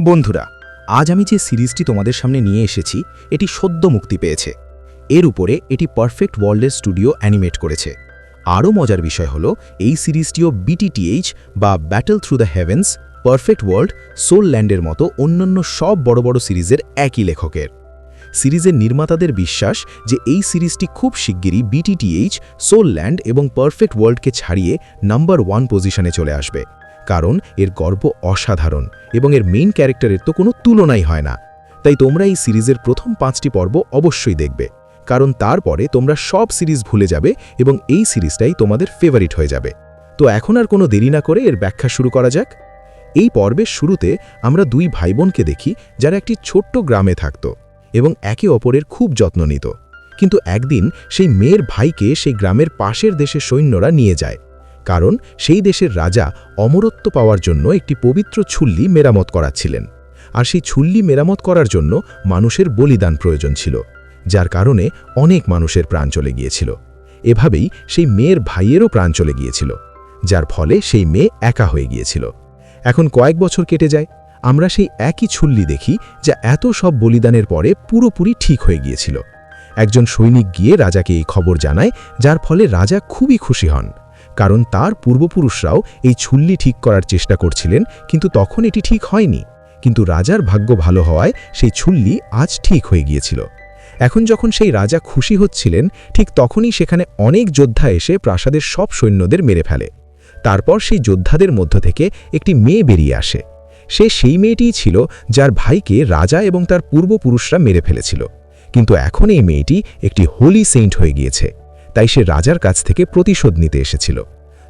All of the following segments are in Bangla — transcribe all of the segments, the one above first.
বন্ধুরা, আজ আমি যে সিরিজটি তোমাদের সামনে নিয়ে এসেছি, এটি সদ্য মুক্তি পেয়েছে। এর উপরে এটি পারফেক্ট ওয়ার্ল্ডের স্টুডিও অ্যানিমেট করেছে। আরও মজার বিষয় হলো, এই সিরিজটিও বিটিটিএইচ বা battle through the heavens perfect world soul ল্যান্ডের মতো অন্যান্য সব বড় বড় সিরিজের একই লেখকের। সিরিজের নির্মাতাদের বিশ্বাস যে এই সিরিজটি খুব শিগগিরই বিটিটিএইচ সোল ল্যান্ড এবং পারফেক্ট ওয়ার্ল্ডকে ছাড়িয়ে নাম্বার ওয়ান পজিশনে চলে আসবে। কারণ এর গর্ব অসাধারণ এবং এর মেইন ক্যারেক্টারের তো কোনো তুলনাই হয় না। তাই তোমরা এই সিরিজের প্রথম পাঁচটি পর্ব অবশ্যই দেখবে। কারণ তারপরে তোমরা সব সিরিজ ভুলে যাবে এবং এই সিরিজটাই তোমাদের ফেভারিট হয়ে যাবে। তো এখন আর কোনো দেরি না করে এর ব্যাখ্যা শুরু করা যাক। এই পর্বের শুরুতে আমরা দুই ভাই বোনকে দেখি যারা একটি ছোট্ট গ্রামে থাকত এবং একে অপরের খুব যত্ন নিত। কিন্তু একদিন সেই মেয়ের ভাইকে সেই গ্রামের পাশের দেশের সৈন্যরা নিয়ে যায়। কারণ সেই দেশের রাজা অমরত্ব পাওয়ার জন্য একটি পবিত্র ছুল্লি মেরামত করাচ্ছিলেন। আর সেই ছুল্লি মেরামত করার জন্য মানুষের বলিদান প্রয়োজন ছিল, যার কারণে অনেক মানুষের প্রাণ চলে গিয়েছিল। এভাবেই সেই মেয়ের ভাইয়েরও প্রাণ চলে গিয়েছিল, যার ফলে সেই মেয়ে একা হয়ে গিয়েছিল। এখন কয়েক বছর কেটে যায়, আমরা সেই একই ছুল্লি দেখি যা এত সব বলিদানের পরে পুরোপুরি ঠিক হয়ে গিয়েছিল। একজন সৈনিক গিয়ে রাজাকে এই খবর জানায়, যার ফলে রাজা খুবই খুশি হন। কারণ তার পূর্বপুরুষরাও এই ছুল্লি ঠিক করার চেষ্টা করছিলেন, কিন্তু তখন এটি ঠিক হয়নি। কিন্তু রাজার ভাগ্য ভালো হওয়ায় সেই ছুল্লি আজ ঠিক হয়ে গিয়েছিল। এখন যখন সেই রাজা খুশি হচ্ছিলেন, ঠিক তখনই সেখানে অনেক যোদ্ধা এসে প্রাসাদের সব সৈন্যদের মেরে ফেলে। তারপর সেই যোদ্ধাদের মধ্য থেকে একটি মেয়ে বেরিয়ে আসে। সে সেই মেয়েটিই ছিল যার ভাইকে রাজা এবং তার পূর্বপুরুষরা মেরে ফেলেছিল। কিন্তু এখন এই মেয়েটি একটি হোলি সেন্ট হয়ে গিয়েছে। তাই সে রাজার কাছ থেকে প্রতিশোধ নিতে এসেছিল।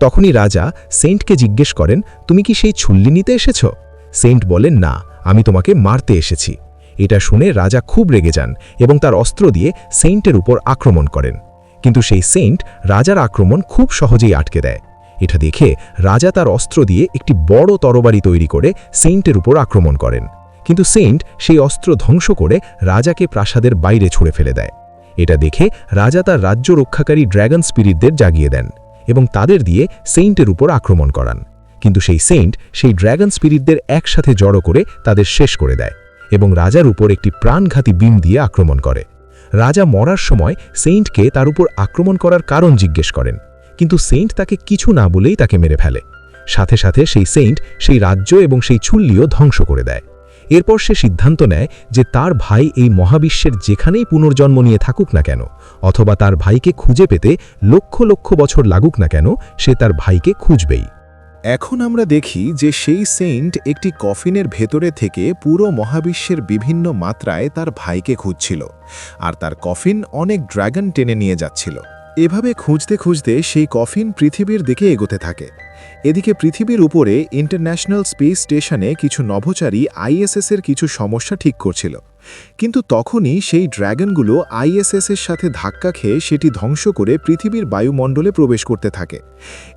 তখনই রাজা সেন্টকে জিজ্ঞেস করেন, তুমি কি সেই ছুল্লি নিতে এসেছ? সেন্ট বলেন, না, আমি তোমাকে মারতে এসেছি। এটা শুনে রাজা খুব রেগে যান এবং তার অস্ত্র দিয়ে সেন্টের উপর আক্রমণ করেন। কিন্তু সেই সেন্ট রাজার আক্রমণ খুব সহজেই আটকে দেয়। এটা দেখে রাজা তার অস্ত্র দিয়ে একটি বড় তরবারি তৈরি করে সেন্টের উপর আক্রমণ করেন। কিন্তু সেন্ট সেই অস্ত্র ধ্বংস করে রাজাকে প্রাসাদের বাইরে ছুঁড়ে ফেলে দেয়। এটা দেখে রাজা তার রাজ্য রক্ষাকারী ড্র্যাগন স্পিরিটদের জাগিয়ে দেন এবং তাদের দিয়ে সেইন্টের উপর আক্রমণ করান। কিন্তু সেই সেইন্ট সেই ড্র্যাগন স্পিরিটদের একসাথে জড়ো করে তাদের শেষ করে দেয় এবং রাজার উপর একটি প্রাণঘাতী বিম দিয়ে আক্রমণ করে। রাজা মরার সময় সেইন্টকে তার উপর আক্রমণ করার কারণ জিজ্ঞেস করেন, কিন্তু সেইন্ট তাকে কিছু না বলেই তাকে মেরে ফেলে। সাথে সাথে সেই সেইন্ট সেই রাজ্য এবং সেই ছুল্লিও ধ্বংস করে দেয়। এরপর সে সিদ্ধান্ত নেয় যে তার ভাই এই মহাবিশ্বের যেখানেই পুনর্জন্ম নিয়ে থাকুক না কেন, অথবা তার ভাইকে খুঁজে পেতে লক্ষ লক্ষ বছর লাগুক না কেন, সে তার ভাইকে খুঁজবেই। এখন আমরা দেখি যে সেই সেন্ট একটি কফিনের ভেতরে থেকে পুরো মহাবিশ্বের বিভিন্ন মাত্রায় তার ভাইকে খুঁজছিল, আর তার কফিন অনেক ড্রাগন টেনে নিয়ে যাচ্ছিল। এভাবে খুঁজতে খুঁজতে সেই কফিন পৃথিবীর দিকে এগোতে থাকে। এদিকে পৃথিবীর উপরে ইন্টারন্যাশনাল স্পেস স্টেশনে কিছু নভোচারী আইএসএসের কিছু সমস্যা ঠিক করছিল। কিন্তু তখনই সেই ড্র্যাগনগুলো আইএসএসের সাথে ধাক্কা খেয়ে সেটি ধ্বংস করে পৃথিবীর বায়ুমণ্ডলে প্রবেশ করতে থাকে।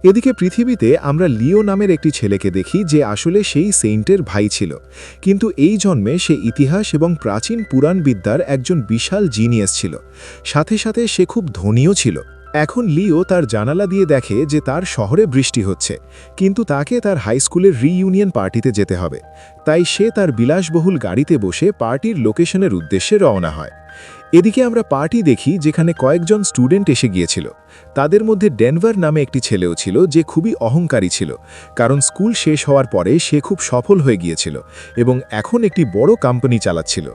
এদিকে পৃথিবীতে আমরা লিও নামের একটি ছেলেকে দেখি যে আসলে সেই সেইন্টের ভাই ছিল। কিন্তু এই জন্মে সে ইতিহাস এবং প্রাচীন পুরাণবিদ্যার একজন বিশাল জিনিয়াস ছিল। সাথে সাথে সে খুব ধনীও ছিল। এখন লিও তার জানালা দিয়ে দেখে যে তার শহরে বৃষ্টি হচ্ছে, কিন্তু তাকে তার হাই স্কুলের রিইউনিয়ন পার্টিতে যেতে হবে। তাই সে তার বিলাসবহুল গাড়িতে বসে পার্টির লোকেশনের উদ্দেশ্যে রওনা হয়। এদিকে আমরা পার্টি দেখি যেখানে কয়েকজন স্টুডেন্ট এসে গিয়েছিল। তাদের মধ্যে ডেনভার নামে একটি ছেলেও ছিল যে খুবই অহংকারী ছিল, কারণ স্কুল শেষ হওয়ার পরে সে খুব সফল হয়ে গিয়েছিল এবং এখন একটি বড় কোম্পানি চালাচ্ছিল।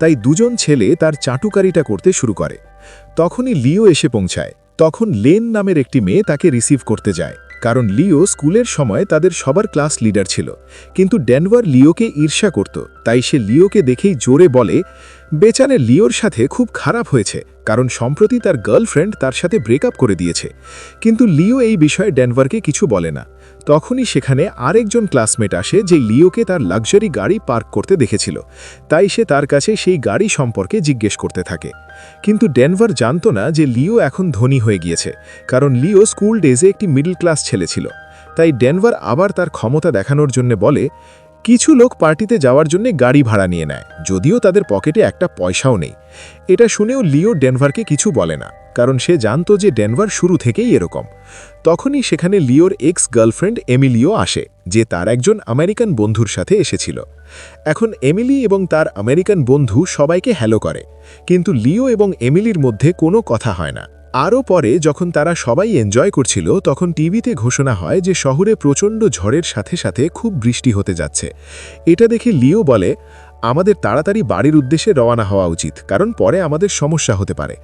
তাই দুজন ছেলে তার চাটুকারিটা করতে শুরু করে। তখনই লিও এসে পৌঁছায়। তখন লেন নামের একটি মেয়ে তাকে রিসিভ করতে যায়, কারণ লিও স্কুলের সময় তাদের সবার ক্লাস লিডার ছিল। কিন্তু ডেনভার লিওকে ঈর্ষা করত, তাই সে লিওকে দেখেই জোরে বলে বেচানে লিওর সাথে খুব খারাপ হয়েছে, কারণ সম্প্রতি তার গার্লফ্রেন্ড তার সাথে ব্রেকআপ করে দিয়েছে। কিন্তু লিও এই বিষয়ে ডেনভারকে কিছু বলে না। তখনই সেখানে আরেকজন ক্লাসমেট আসে যে লিওকে তার লাক্সারি গাড়ি পার্ক করতে দেখেছিল। তাই সে তার কাছে সেই গাড়ি সম্পর্কে জিজ্ঞেস করতে থাকে। কিন্তু ডেনভার জানত না যে লিও এখন ধনী হয়ে গিয়েছে, কারণ লিও স্কুল ডেজে একটি মিডল ক্লাস ছেলে ছিল। তাই ডেনভার আবার তার ক্ষমতা দেখানোর জন্য বলে কিছু লোক পার্টিতে যাওয়ার জন্য গাড়ি ভাড়া নিয়ে নেয়, যদিও তাদের পকেটে একটা পয়সাও নেই। এটা শুনেও লিও ডেনভারকে কিছু বলে না, কারণ সে জানতো যে ডেনভার শুরু থেকেই এরকম। তখনই সেখানে লিওর এক্স গার্লফ্রেন্ড এমিলিও আসে, যে তার একজন আমেরিকান বন্ধুর সাথে এসেছিল। এখন এমিলি এবং তার আমেরিকান বন্ধু সবাইকে হ্যালো করে, কিন্তু লিও এবং এমিলির মধ্যে কোনো কথা হয় না। আরও পরে যখন তারা সবাই এনজয় করছিল, তখন টিভিতে ঘোষণা হয় যে শহরে প্রচণ্ড ঝড়ের সাথে সাথে খুব বৃষ্টি হতে যাচ্ছে। এটা দেখে লিও বলে, আমাদের তাড়াতাড়ি বাড়ির উদ্দেশ্যে রওনা হওয়া উচিত, কারণ পরে আমাদের সমস্যা হতে পারে।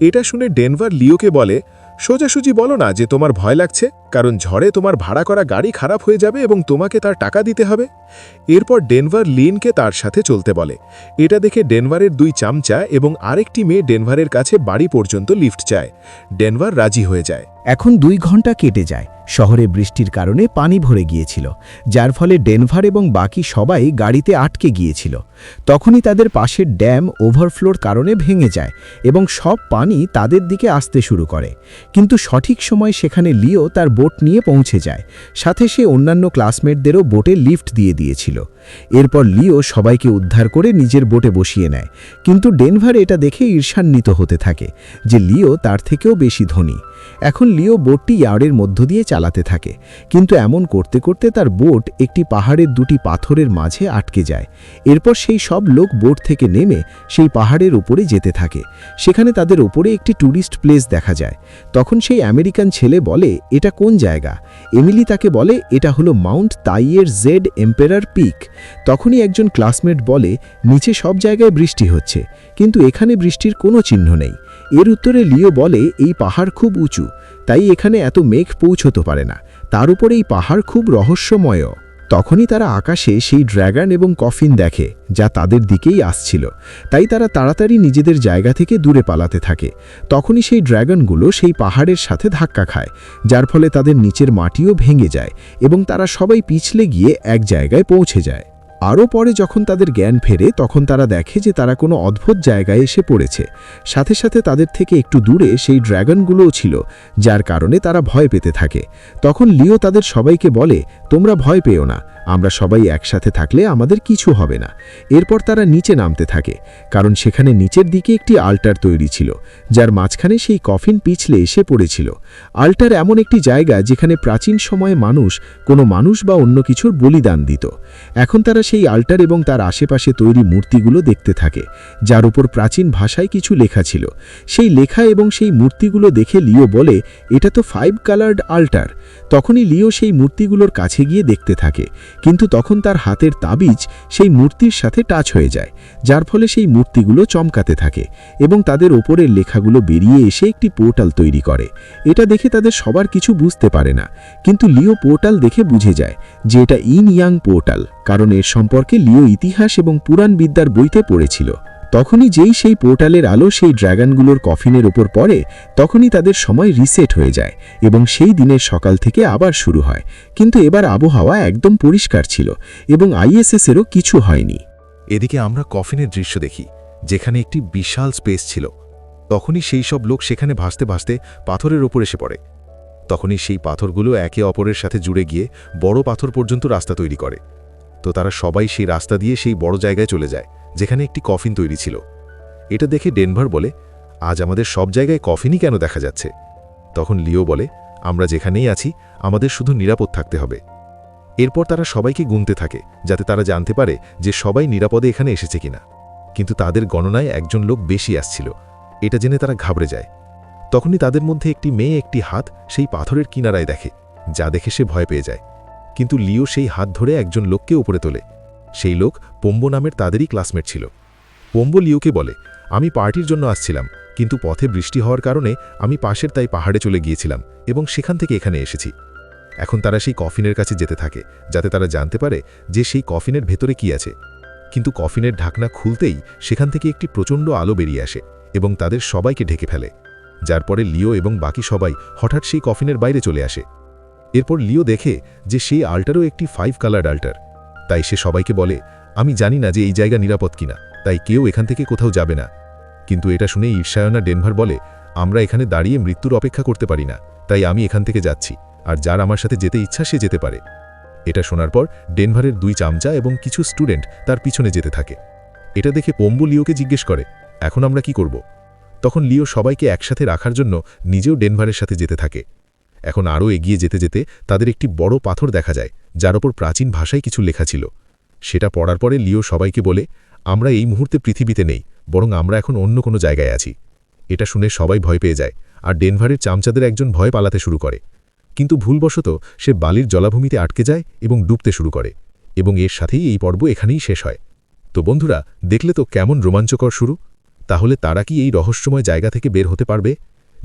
এটা শুনে ডেনভার লিওকে বলে সোজাসুজি বলো না যে তোমার ভয় লাগছে, কারণ ঝড়ে তোমার ভাড়া করা গাড়ি খারাপ হয়ে যাবে এবং তোমাকে তার টাকা দিতে হবে। এরপর ডেনভার লিনকে তার সাথে চলতে বলে। এটা দেখে ডেনভারের দুই চামচা এবং আরেকটি মেয়ে ডেনভারের কাছে বাড়ি পর্যন্ত লিফট চায়। ডেনভার রাজি হয়ে যায়। এখন দুই ঘণ্টা কেটে যায়। শহরে বৃষ্টির কারণে পানি ভরে গিয়েছিল, যার ফলে ডেনভার এবং বাকি সবাই গাড়িতে আটকে গিয়েছিল। তখনই তাদের পাশের ড্যাম ওভারফ্লোর কারণে ভেঙে যায় এবং সব পানি তাদের দিকে আসতে শুরু করে। কিন্তু সঠিক সময় সেখানে লিও তার বোট নিয়ে পৌঁছে যায়, সাথে সে অন্যান্য ক্লাসমেটদেরও বোটে লিফট দিয়ে দিয়েছিল। এরপর লিও সবাইকে উদ্ধার করে নিজের বোটে বসিয়ে নেয়। কিন্তু ডেনভার এটা দেখে ঈর্ষান্বিত হতে থাকে যে লিও তার থেকেও বেশি ধনী। এখন লিও বোটটি ইয়ার্ডের মধ্য দিয়ে চালাতে থাকে। কিন্তু এমন করতে করতে তার বোট একটি পাহাড়ের দুটি পাথরের মাঝে আটকে যায়। এরপর সেই সব লোক বোট থেকে নেমে সেই পাহাড়ের উপরে যেতে থাকে। সেখানে তাদের উপরে একটি ট্যুরিস্ট প্লেস দেখা যায়। তখন সেই আমেরিকান ছেলে বলে, এটা কোন জায়গা? এমিলি তাকে বলে, এটা হলো মাউন্ট তাইয়ের জেড এম্পেরার পিক। তখনই একজন ক্লাসমেট বলে, নিচে সব জায়গায় বৃষ্টি হচ্ছে, কিন্তু এখানে বৃষ্টির কোনো চিহ্ন নেই। এর উত্তরে লিও বলে, এই পাহাড় খুব উঁচু। তাই এখানে এত মেঘ পৌঁছতে পারে না। তার উপরে এই পাহাড় খুব রহস্যময়। তখনই তারা আকাশে সেই ড্র্যাগন এবং কফিন দেখে, যা তাদের দিকেই আসছিল। তাই তারা তাড়াতাড়ি নিজেদের জায়গা থেকে দূরে পালাতে থাকে। তখনই সেই ড্র্যাগনগুলো সেই পাহাড়ের সাথে ধাক্কা খায়, যার ফলে তাদের নিচের মাটিও ভেঙে যায় এবং তারা সবাই পিছলে গিয়ে এক জায়গায় পৌঁছে যায়। আরও পরে যখন তাদের জ্ঞান ফেরে, তখন তারা দেখে যে তারা কোনো অদ্ভুত জায়গায় এসে পড়েছে। সাথে সাথে তাদের থেকে একটু দূরে সেই ড্র্যাগনগুলোও ছিল, যার কারণে তারা ভয় পেতে থাকে। তখন লিও তাদের সবাইকে বলে, তোমরা ভয় পেও না, আমরা সবাই একসাথে থাকলে আমাদের কিছু হবে না। এরপর তারা নিচে নামতে থাকে, কারণ সেখানে নিচের দিকে একটি আল্টার তৈরি ছিল, যার মাঝখানে সেই কফিন পিছলে এসে পড়েছিল। আল্টার এমন একটি জায়গা যেখানে প্রাচীন সময়ে মানুষ, কোনো মানুষ বা অন্য কিছুর বলিদান দিত। এখন তারা সেই আল্টার এবং তার আশেপাশে তৈরি মূর্তিগুলো দেখতে থাকে, যার উপর প্রাচীন ভাষায় কিছু লেখা ছিল। সেই লেখা এবং সেই মূর্তিগুলো দেখে লিও বলে, এটা তো ফাইভ কালার্ড আল্টার। তখনই লিও সেই মূর্তিগুলোর কাছে গিয়ে দেখতে থাকে, কিন্তু তখন তার হাতের তাবিজ সেই মূর্তির সাথে টাচ হয়ে যায়, যার ফলে সেই মূর্তিগুলো চমকাতে থাকে এবং তাদের ওপরের লেখাগুলো বেরিয়ে এসে একটি পোর্টাল তৈরি করে। এটা দেখে তাদের সবার কিছু বুঝতে পারে না, কিন্তু লিও পোর্টাল দেখে বুঝে যায় যে এটা ইন ইয়াং পোর্টাল, কারণ এর সম্পর্কে লিও ইতিহাস এবং পুরাণ বিদ্যার বইতে পড়েছিল। তখনই যেই সেই পোর্টালের আলো সেই ড্র্যাগনগুলোর কফিনের ওপর পড়ে, তখনই তাদের সময় রিসেট হয়ে যায় এবং সেই দিনের সকাল থেকে আবার শুরু হয়। কিন্তু এবার আবহাওয়া একদম পরিষ্কার ছিল এবং আইএসএসেরও কিছু হয়নি। এদিকে আমরা কফিনের দৃশ্য দেখি, যেখানে একটি বিশাল স্পেস ছিল। তখনই সেই সব লোক সেখানে ভাসতে ভাসতে পাথরের ওপর এসে পড়ে। তখনই সেই পাথরগুলো একে অপরের সাথে জুড়ে গিয়ে বড় পাথর পর্যন্ত রাস্তা তৈরি করে। তো তারা সবাই সেই রাস্তা দিয়ে সেই বড় জায়গায় চলে যায়, যেখানে একটি কফিন তৈরি ছিল। এটা দেখে ডেনভার বলে, আজ আমাদের সব জায়গায় কফিনই কেন দেখা যাচ্ছে? তখন লিও বলে, আমরা যেখানেই আছি, আমাদের শুধু নিরাপদ থাকতে হবে। এরপর তারা সবাইকে গুনতে থাকে, যাতে তারা জানতে পারে যে সবাই নিরাপদে এখানে এসেছে কিনা। কিন্তু তাদের গণনায় একজন লোক বেশি আসছিল। এটা জেনে তারা ঘাবড়ে যায়। তখনই তাদের মধ্যে একটি মেয়ে একটি হাত সেই পাথরের কিনারায় দেখে, যা দেখে সে ভয় পেয়ে যায়। কিন্তু লিও সেই হাত ধরে একজন লোককে উপরে তোলে। সেই লোক পোম্বো নামের তাদেরই ক্লাসমেট ছিল। পোম্বো লিওকে বলে, আমি পার্টির জন্য আসছিলাম, কিন্তু পথে বৃষ্টি হওয়ার কারণে আমি পাশের তাই পাহাড়ে চলে গিয়েছিলাম এবং সেখান থেকে এখানে এসেছি। এখন তারা সেই কফিনের কাছে যেতে থাকে, যাতে তারা জানতে পারে যে সেই কফিনের ভেতরে কি আছে। কিন্তু কফিনের ঢাকনা খুলতেই সেখান থেকে একটি প্রচণ্ড আলো বেরিয়ে আসে এবং তাদের সবাইকে ঢেকে ফেলে। যার পরে লিও এবং বাকি সবাই হঠাৎ সেই কফিনের বাইরে চলে আসে। এরপর লিও দেখে যে সেই আল্টারও একটি ফাইভ কালার আল্টার তাই সে সবাইকে বলে, আমি জানি না যে এই জায়গা নিরাপদ কিনা, তাই কেউ এখান থেকে কোথাও যাবে না। কিন্তু এটা শুনে ঈর্ষায়না ডেনভার বলে, আমরা এখানে দাঁড়িয়ে মৃত্যুর অপেক্ষা করতে পারি না, তাই আমি এখান থেকে যাচ্ছি, আর যার আমার সাথে যেতে ইচ্ছা সে যেতে পারে। এটা শোনার পর ডেনভারের দুই চামচা এবং কিছু স্টুডেন্ট তার পিছনে যেতে থাকে। এটা দেখে পম্বু লিওকে জিজ্ঞেস করে, এখন আমরা কি করব? তখন লিও সবাইকে একসাথে রাখার জন্য নিজেও ডেনভারের সাথে যেতে থাকে। এখন আরও এগিয়ে যেতে যেতে তাদের একটি বড় পাথর দেখা যায়, যার ওপর প্রাচীন ভাষায় কিছু লেখা ছিল। সেটা পড়ার পরে লিও সবাইকে বলে, আমরা এই মুহূর্তে পৃথিবীতে নেই, বরং আমরা এখন অন্য কোনো জায়গায় আছি। এটা শুনে সবাই ভয় পেয়ে যায়, আর ডেনভারের চামচাদের একজন ভয় পালাতে শুরু করে। কিন্তু ভুলবশত সে বালির জলাভূমিতে আটকে যায় এবং ডুবতে শুরু করে, এবং এর সাথেই এই পর্ব এখানেই শেষ হয়। তো বন্ধুরা, দেখলে তো কেমন রোমাঞ্চকর শুরু? তাহলে তারা কি এই রহস্যময় জায়গা থেকে বের হতে পারবে?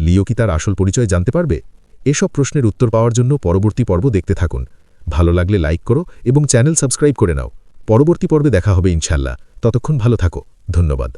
লিও কি তার আসল পরিচয় জানতে পারবে? এসব প্রশ্নের উত্তর পাওয়ার জন্য পরবর্তী পর্ব দেখতে থাকুন। ভালো লাগলে লাইক করো এবং চ্যানেল সাবস্ক্রাইব করে নাও। পরবর্তী পর্বে দেখা হবে ইনশাল্লাহ ততক্ষণ ভালো থাকো। ধন্যবাদ।